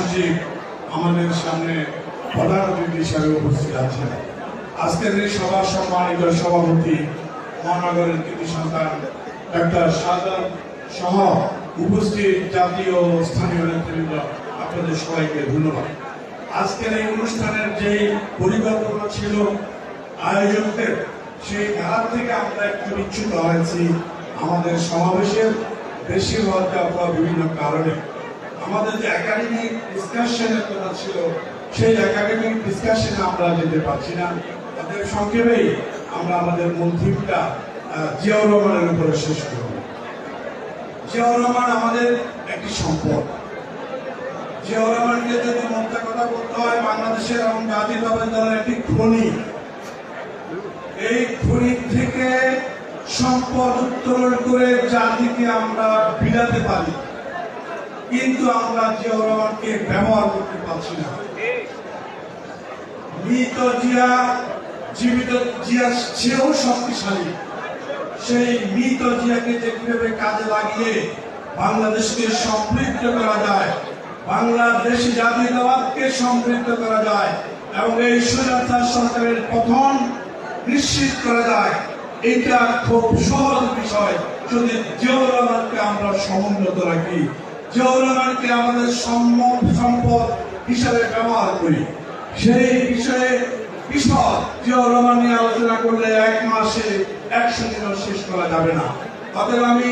সচিব আমাদের সামনে প্রধান অতিথি হিসাবে উপস্থিত আছেন। আজকের এই সভার সম্মানিত সভাপতি, মহানগরের কৃতি সন্তান ডাক্তার সাদর সহ উপস্থিত জাতীয় স্থানীয় নেতৃবৃন্দ, আপনাদের সবাইকে ধন্যবাদ। আজকের এই অনুষ্ঠানের যে পরিকল্পনা ছিল আয়োজকদের, সেই ধারা থেকে আমরা একটু বিচ্যুত হয়েছি। আমাদের সমাবেশের বেশিরভাগ বিভিন্ন কারণে আমাদের যে একাডেমিক ডিসকাশনের কথা ছিল, সেই একাডেমিক ডিসকাশনে আমরা যেতে পারছি না। তাদের সংক্ষেপেই আমরা আমাদের মূল থিমটা জিয়াউর রহমানের উপরে শেষ করব। জিয়াউর রহমান আমাদের একটি সম্পদ। জিয়াউর রহমানকে যদি মোদ্দা কথা বলতে হয়, বাংলাদেশের এবং জাতীয়তাবাদী দলের একটি খনি। এই খনি থেকে সম্পদ উত্তোলন করে জাতিকে আমরা বিলাতে পারি। কিন্তু আমরা জিয়াউর রহমানকে ব্যবহার করতে পারছি না। মৃত জিয়া, জীবিত জিয়া চেয়েও শক্তিশালী। সেই মৃত জিয়াকে যে কীভাবে কাজে লাগিয়ে বাংলাদেশকে সমৃদ্ধ করা যায়, বাংলাদেশি জাতীয়তাবাদকে সমৃদ্ধ করা যায়, এবং এই সুজাতা সরকারের পতন নিশ্চিত করা যায় এটা খুব সহজ বিষয়। যদি জিয়াউর রহমানকে আমরা সমুন্নত রাখি জিয়াউর রহমানকে আমাদের সম্পদ হিসাবে ব্যবহার করি। সেই বিষয়ে বিশদ জিয়াউর নিয়ে আলোচনা করলে এক মাসে একশো দিনও শেষ করা যাবে না। অতএব আমি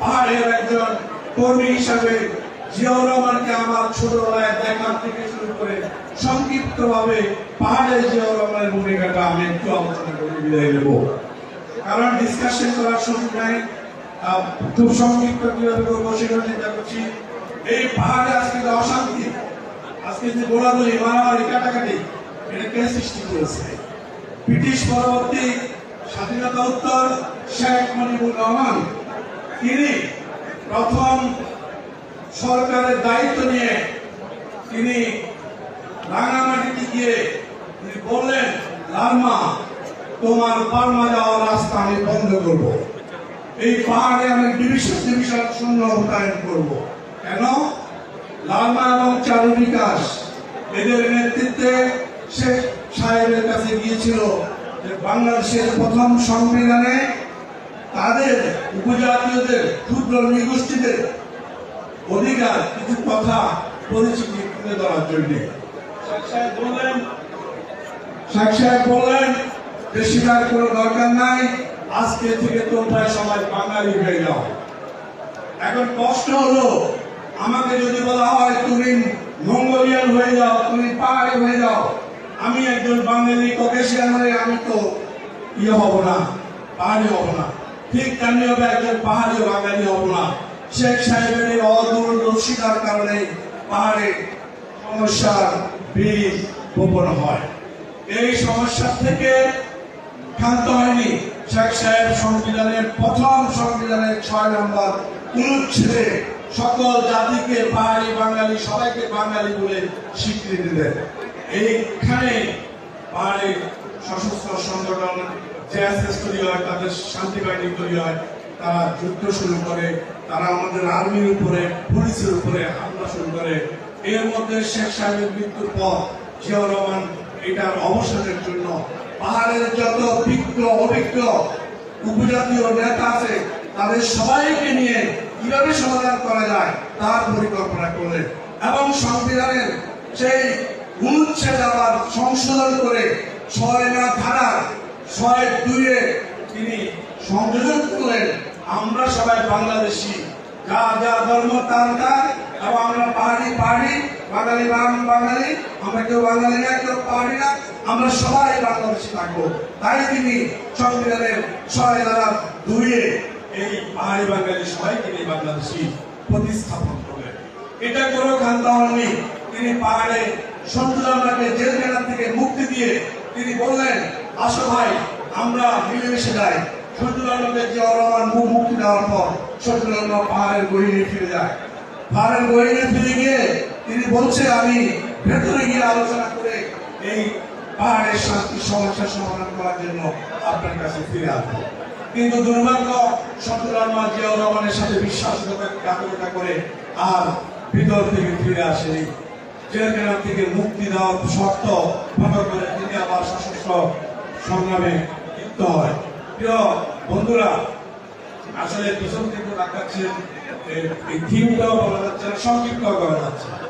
পাহাড়ের একজন কর্মী হিসাবে জিয়াউর রহমানকে আমার ছোটবেলায় দেখার থেকে শুরু করে সংক্ষিপ্ত ভাবে পাহাড়ের জিয়াউর রহমানের ভূমিকাটা আমি একটু আলোচনা করে বিদায় দেব কারণ ডিসকাশন করার আহ, খুব সংক্ষিপ্ত কীভাবে করব সেটা চিন্তা করছি। এই পাহাড়ে আজকে যে অশান্তি, আজকে যে গোলাগুলি মারামারি কাটাকাটি, এটা কে সৃষ্টি করেছে? ব্রিটিশ পরবর্তী স্বাধীনতা উত্তর শেখ মুজিবুর রহমান, তিনি প্রথম সরকারের দায়িত্ব নিয়ে তিনি রাঙামাটিতে গিয়ে তিনি বললেন, লালমা, তোমার বার্মা যাওয়ার রাস্তা আমি বন্ধ করব। এই পাহাড়ে আমি ডিভিশন ডিভিশন শূন্য মোতায়েন করব। কেন? লালমা এবং চারু বিকাশ। এদের নেতৃত্বে শেখ সাহেবের কাছে গিয়েছিল যে বাংলাদেশের প্রথম সংবিধানে তাদের উপজাতীয়দের ক্ষুদ্র নৃগোষ্ঠীদের অধিকার কিছু কথা পরিচিতি তুলে ধরার জন্য। শেখ সাহেব বললেন সাহেব বললেন যে কোনো দরকার নাই। আজকে থেকে তো তোমরা সবাই বাঙালি হয়ে যাও। এখন কষ্ট হলো। আমাকে যদি বলা হয়, তুমি মঙ্গোলিয়ান হয়ে যাও, তুমি পাহাড়ি হয়ে যাও, আমি একজন বাঙালি ককেশিয়ান হয়ে আমি তো ইয়ে হব না, পাহাড়ি হব না। ঠিক তেমনি হবে একজন পাহাড়ি বাঙালি হব না। শেখ সাহেবের এই অদূরদর্শিতার কারণে পাহাড়ে সমস্যার বীজ বপন হয়। এই সমস্যা থেকে ক্ষান্ত হয়নি। শেখ সাহেব সংবিধানের প্রথম সংবিধানের ছয় নম্বর অনুচ্ছেদে সকল জাতিকে পাহাড়ি বাঙালি, সবাইকে বাঙালি বলে স্বীকৃতি দেন এইখানে পাহাড়ি সশস্ত্র সংগঠন জেএসএস তৈরি হয়, তাদের শান্তি বাহিনী তৈরি হয়, তারা যুদ্ধ শুরু করে, তারা আমাদের আর্মির উপরে, পুলিশের উপরে হামলা শুরু করে। এর মধ্যে শেখ সাহেবের মৃত্যুর পর জিয়াউর রহমান এটার অবসানের জন্য পাহাড়ের যত বিজ্ঞ অভিজ্ঞ উপজাতীয় নেতা আছে, তাদের সবাইকে নিয়ে কীভাবে সমাধান করা যায়, তার পরিকল্পনা করলেন। এবং সংবিধানের সেই অনুচ্ছেদ আবার সংশোধন করে ছয় না ধারা ছয় দুইয়ে তিনি সংযোজন করলেন, আমরা সবাই বাংলাদেশি। যা যা ধর্ম, তার তার, এবং আমরা পাহাড়ি পাহাড়ি বাঙালি বাঙ- বাঙালি, আমরা কেউ বাঙালি না, কেউ পাহাড়ি না, আমরা সবাই বাংলাদেশি থাকব। তাই তিনি সংবিধানের ছয় দ্বারা দুইয়ে এই পাহাড়ি বাঙালি সবাইকে নিয়ে বাংলাদেশি প্রতিস্থাপন করলেন। এটা কোনো খান্তা হননি তিনি পাহাড়ে সন্তুলামকে জেলখানা থেকে মুক্তি দিয়ে তিনি বললেন, আসো ভাই, আমরা মিলেমিশে যাই। সন্তুলামকে যে রহমান মুক্তি দেওয়ার পর সন্তুলাম পাহাড়ের গহিনে ফিরে যায়। পাহাড়ের গহিনে ফিরে গিয়ে তিনি বলছে আমি ভেতরে গিয়ে আলোচনা করে এই পাহাড়ের শান্তি সমস্যা সমাধান করার জন্য আপনার কাছে ফিরে আসব। কিন্তু দুর্ভাগ্য সন্তুলাম জিয়াউর রহমানের সাথে বিশ্বাসঘাতকতা করে আর ভিতর থেকে ফিরে আসেনি। জেলখানা থেকে মুক্তি দেওয়ার শর্ত ভঙ্গ করে তিনি আবার সশস্ত্র সংগ্রামে লিপ্ত হয়। প্রিয় বন্ধুরা, আসলে পিছন থেকে দেখাচ্ছেন এই- থিমটাও বলা যাচ্ছে সংক্ষিপ্ত করা যাচ্ছে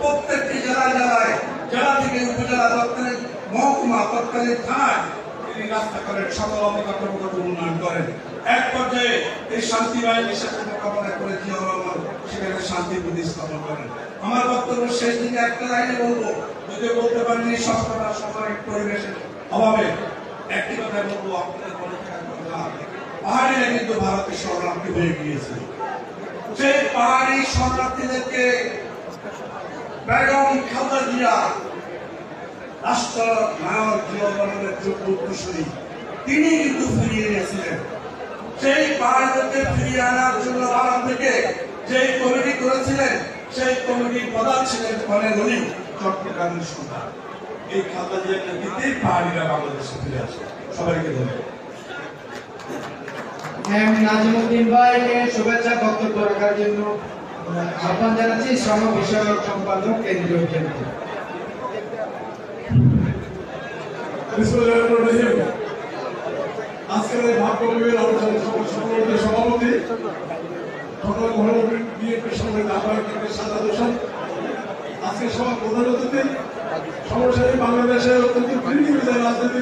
প্রত্যেকটি জেলায় জেলায়, জেলা থেকে উপজেলা তৎকালীন মহকুমা তৎকালীন থানায় তিনি রাস্তা করেন, সকল অবকাঠামোগত উন্নয়ন করেন। এক পর্যায়ে এই শান্তি বাহিনীর সাথে মোকাবেলা শান্তি প্রতিস্থাপন করেন। আমার বক্তব্য শেষ দিকে একটা লাইনে বলব যদি বলতে পারিনি সবকটা সামাজিক পরিবেশের অভাবে। একটি কথা বলব, আপনাদের মনে থাকার কথা। কিন্তু ভারতের শরণার্থী হয়ে গিয়েছে। সেই পাহাড়ি শরণার্থীদেরকে বেগম খালেদা জিয়া, রাষ্ট্র নায়ক জিয়াউর যোগ্য উত্তরসূরি তিনি কিন্তু ফিরিয়ে এনেছিলেন। সেই পাহাড়িদেরকে ফিরিয়ে আনার জন্য ভারত থেকে যে কমিটি করেছিলেন সেই কমিটির প্রধান ছিলেন কলেজ উনি চট্টগ্রামের সন্তান এই খালেদা জিয়ার নেতৃত্বেই পাহাড়িরা বাংলাদেশে ফিরে আসে। সবাইকে ধন্যবাদ। এম নাজিমুদ্দিন ভাইকে শুভেচ্ছা বক্তব্য রাখার জন্য আহ্বান জানাচ্ছি সহ বিষয়ক সম্পাদক কেন্দ্রীয় কেন্দ্র আজকের এই ভাবকবির অনুষ্ঠানে সভাপতি সমসাময়িক বাংলাদেশের অত্যন্ত কৃতি রাজনীতি